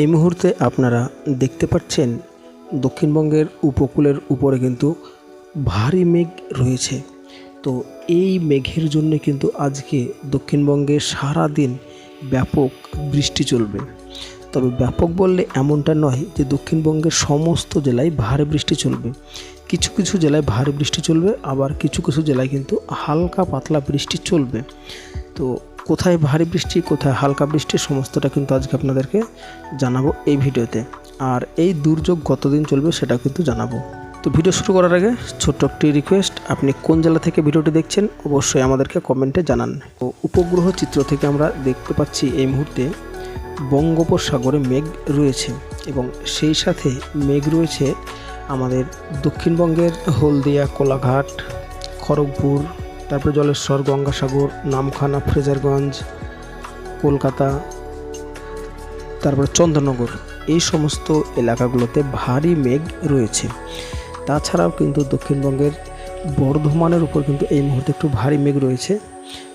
এই মুহূর্তে আপনারা দেখতে পাচ্ছেন দক্ষিণবঙ্গের উপকূলের উপরে কিন্তু ভারী মেঘ রয়েছে। তো এই মেঘের জন্য কিন্তু আজকে দক্ষিণবঙ্গে সারা দিন ব্যাপক বৃষ্টি চলবে। তবে ব্যাপক বললে এমনটা নয় যে দক্ষিণবঙ্গের সমস্ত জেলায় ভারী বৃষ্টি চলবে। কিছু কিছু জেলায় ভারী বৃষ্টি চলবে, আবার কিছু কিছু জেলায় কিন্তু হালকা পাতলা বৃষ্টি চলবে। তো কোথায় ভারী বৃষ্টি, কোথায় হালকা বৃষ্টি, সমস্তটা কিন্তু আজকে আপনাদেরকে জানাব এই ভিডিওতে। আর এই দুর্যোগ কতদিন চলবে সেটা কিন্তু জানাব। তো ভিডিও শুরু করার আগে ছোট্ট একটি রিকোয়েস্ট আপনি কোন জেলা থেকে ভিডিওটি দেখছেন অবশ্যই আমাদেরকে কমেন্টে জানান। তো উপগ্রহ চিত্র থেকে আমরা দেখতে পাচ্ছি এই মুহূর্তে বঙ্গোপসাগরে মেঘ রয়েছে এবং সেই সাথে মেঘ রয়েছে আমাদের দক্ষিণবঙ্গের হলদিয়া, কোলাঘাট, খড়গপুর তারপরে জলেশ্বর গঙ্গাসাগর, নামখানা, ফ্রেজারগঞ্জ, কলকাতা, তারপরে চন্দ্রনগর, এই সমস্ত এলাকাগুলোতে ভারী মেঘ রয়েছে। তাছাড়াও কিন্তু দক্ষিণবঙ্গের বর্ধমানের উপর কিন্তু এই মুহূর্তে একটু ভারী মেঘ রয়েছে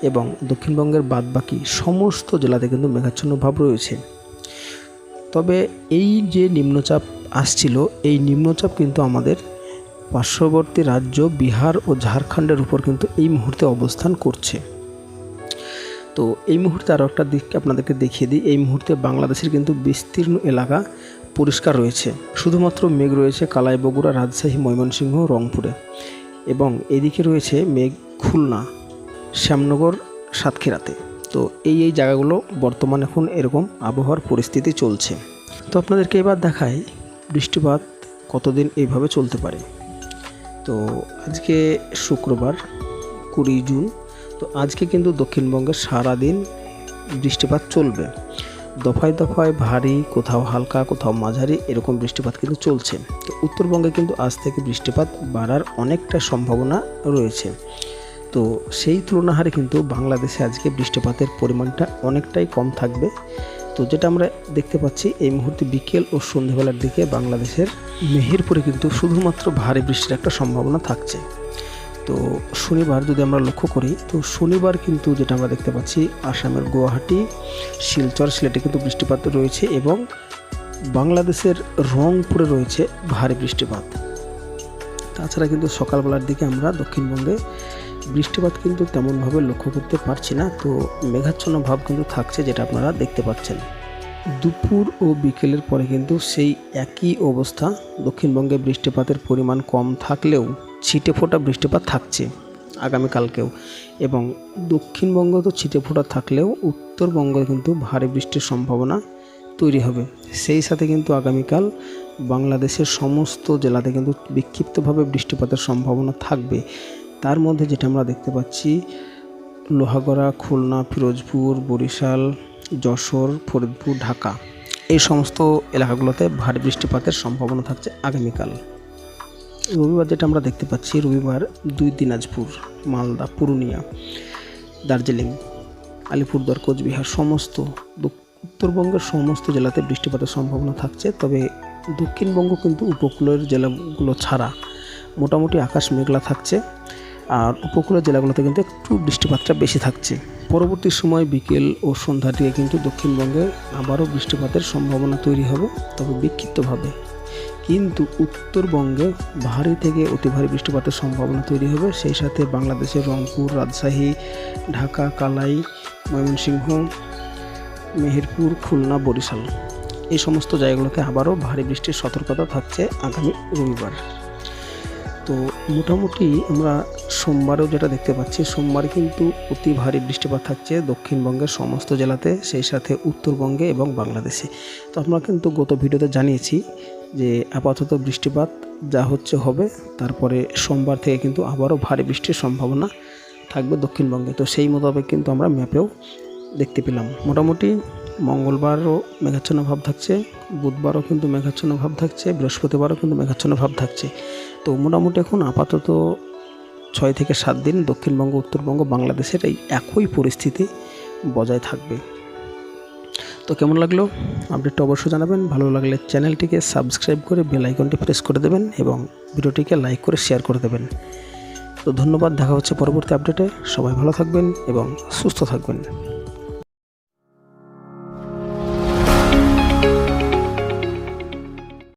এবং দক্ষিণবঙ্গের বাদবাকি সমস্ত জেলাতে কিন্তু মেঘাচ্ছন্ন ভাব রয়েছে। তবে এই যে নিম্নচাপ আসছিল, এই নিম্নচাপ কিন্তু আমাদের পার্শ্ববর্তী রাজ্য বিহার ও ঝাড়খণ্ডের উপর কিন্তু এই মুহূর্তে অবস্থান করছে। তো এই মুহূর্তে আরও একটা দিক আপনাদেরকে দেখিয়ে দিই। এই মুহূর্তে বাংলাদেশের কিন্তু বিস্তীর্ণ এলাকা পরিষ্কার রয়েছে। শুধুমাত্র মেঘ রয়েছে কালাই বগুড়া রাজশাহী, ময়মনসিংহ, রংপুরে। এবং এদিকে রয়েছে মেঘ খুলনা, শ্যামনগর, সাতক্ষীরাতে। তো এই এই জায়গাগুলো বর্তমানে এখন এরকম আবহাওয়ার পরিস্থিতি চলছে। তো আপনাদেরকে এবার দেখাই বৃষ্টিপাত কতদিন এইভাবে চলতে পারে। তো আজকে শুক্রবার, কুড়ি জুন। তো আজকে কিন্তু দক্ষিণবঙ্গে সারাদিন বৃষ্টিপাত চলবে। দফায় দফায় ভারী, কোথাও হালকা, কোথাও মাঝারি এরকম বৃষ্টিপাত কিন্তু চলছে। তো উত্তরবঙ্গে কিন্তু আজ থেকে বৃষ্টিপাত বাড়ার অনেকটা সম্ভাবনা রয়েছে। তো সেই তুলনা হারে কিন্তু বাংলাদেশে আজকে বৃষ্টিপাতের পরিমাণটা অনেকটাই কম থাকবে। তো যেটা আমরা দেখতে পাচ্ছি, এই মুহূর্তে বিকেল ও সন্ধ্যেবেলার দিকে বাংলাদেশের মেহেরপুরে কিন্তু শুধুমাত্র ভারী বৃষ্টির একটা সম্ভাবনা থাকছে। তো শনিবার যদি আমরা লক্ষ্য করি, তো শনিবার কিন্তু যেটা আমরা দেখতে পাচ্ছি, আসামের গুয়াহাটি, শিলচর, সিলেটে কিন্তু বৃষ্টিপাত রয়েছে এবং বাংলাদেশের রংপুরে রয়েছে ভারী বৃষ্টিপাত। তাছাড়া কিন্তু সকালবেলার দিকে আমরা দক্ষিণবঙ্গে বৃষ্টিপাত কিন্তু তেমনভাবে লক্ষ্য করতে পারছি না, তো মেঘাচ্ছন্ন ভাব কিন্তু থাকছে যেটা আপনারা দেখতে পাচ্ছেন। দুপুর ও বিকেলের পরে কিন্তু সেই একই অবস্থা, দক্ষিণবঙ্গে বৃষ্টিপাতের পরিমাণ কম থাকলেও ছিটে ফোটা বৃষ্টিপাত থাকছে আগামীকালকেও। এবং দক্ষিণবঙ্গ তো ছিটে ফোটা থাকলেও উত্তরবঙ্গে কিন্তু ভারী বৃষ্টির সম্ভাবনা তৈরি হবে। সেই সাথে কিন্তু আগামীকাল বাংলাদেশের সমস্ত জেলাতে কিন্তু বিক্ষিপ্তভাবে বৃষ্টিপাতের সম্ভাবনা থাকবে। তার মধ্যে যেটা আমরা দেখতে পাচ্ছি, লোহাগড়া, খুলনা, ফিরোজপুর, বরিশাল, যশোর, ফরিদপুর, ঢাকা। এই সমস্ত এলাকাগুলোতে ভারী বৃষ্টিপাতের সম্ভাবনা থাকছে আগামীকাল। রবিবার যেটা আমরা দেখতে পাচ্ছি, রবিবার দুই দিনাজপুর, মালদা, পুরুলিয়া, দার্জিলিং, আলিপুরদুয়ার, কোচবিহার সমস্ত উত্তরবঙ্গের সমস্ত জেলাতে বৃষ্টিপাতের সম্ভাবনা থাকছে। তবে দক্ষিণবঙ্গ কিন্তু উপকূলের জেলাগুলো ছাড়া মোটামুটি আকাশ মেঘলা থাকছে। আর উপকূলের জেলাগুলোতে কিন্তু একটু বৃষ্টিপাতটা বেশি থাকছে। পরবর্তী সময় বিকেল ও সন্ধ্যার দিকে কিন্তু দক্ষিণবঙ্গে আবারও বৃষ্টিপাতের সম্ভাবনা তৈরি হবে, তবে বিক্ষিপ্তভাবে। কিন্তু উত্তরবঙ্গে ভারী থেকে অতি ভারী বৃষ্টিপাতের সম্ভাবনা তৈরি হবে, সেই সাথে বাংলাদেশের রংপুর, রাজশাহী, ঢাকা, কালাই, ময়মনসিংহ, মেহেরপুর, খুলনা, বরিশাল। এই সমস্ত জায়গাগুলোতে আবারও ভারী বৃষ্টির সতর্কতা থাকছে আগামী রবিবার। তো মোটামুটি আমরা সোমবারেও যেটা দেখতে পাচ্ছি, সোমবার কিন্তু অতি ভারী বৃষ্টিপাত থাকছে দক্ষিণবঙ্গের সমস্ত জেলাতে, সেই সাথে উত্তরবঙ্গে এবং বাংলাদেশে। তো আমরা কিন্তু গত ভিডিওতে জানিয়েছি যে আপাতত বৃষ্টিপাত যা হচ্ছে হবে, তারপরে সোমবার থেকে কিন্তু আবারও ভারী বৃষ্টির সম্ভাবনা থাকবে দক্ষিণবঙ্গে। তো সেই মোতাবেক কিন্তু আমরা ম্যাপেও দেখতে পেলাম। মোটামুটি মঙ্গলবারও মেঘাচ্ছন্ন ভাব থাকছে, বুধবারও কিন্তু মেঘাচ্ছন্ন ভাব থাকছে, বৃহস্পতিবারও কিন্তু মেঘাচ্ছন্ন ভাব থাকছে। তো মোটামুটি এখন আপাতত ছয় থেকে সাত দিন দক্ষিণবঙ্গ, উত্তরবঙ্গ, বাংলাদেশের এই একই পরিস্থিতি বজায় থাকবে। তো কেমন লাগল? আপডেটটা অবশ্যই জানাবেন। ভালো লাগলে চ্যানেলটিকে সাবস্ক্রাইব করে বেল আইকনটি প্রেস করে দেবেন এবং ভিডিওটিকে লাইক করে শেয়ার করে দেবেন। তো ধন্যবাদ। দেখা হচ্ছে পরবর্তী আপডেটে। সবাই ভালো থাকবেন এবং সুস্থ থাকবেন।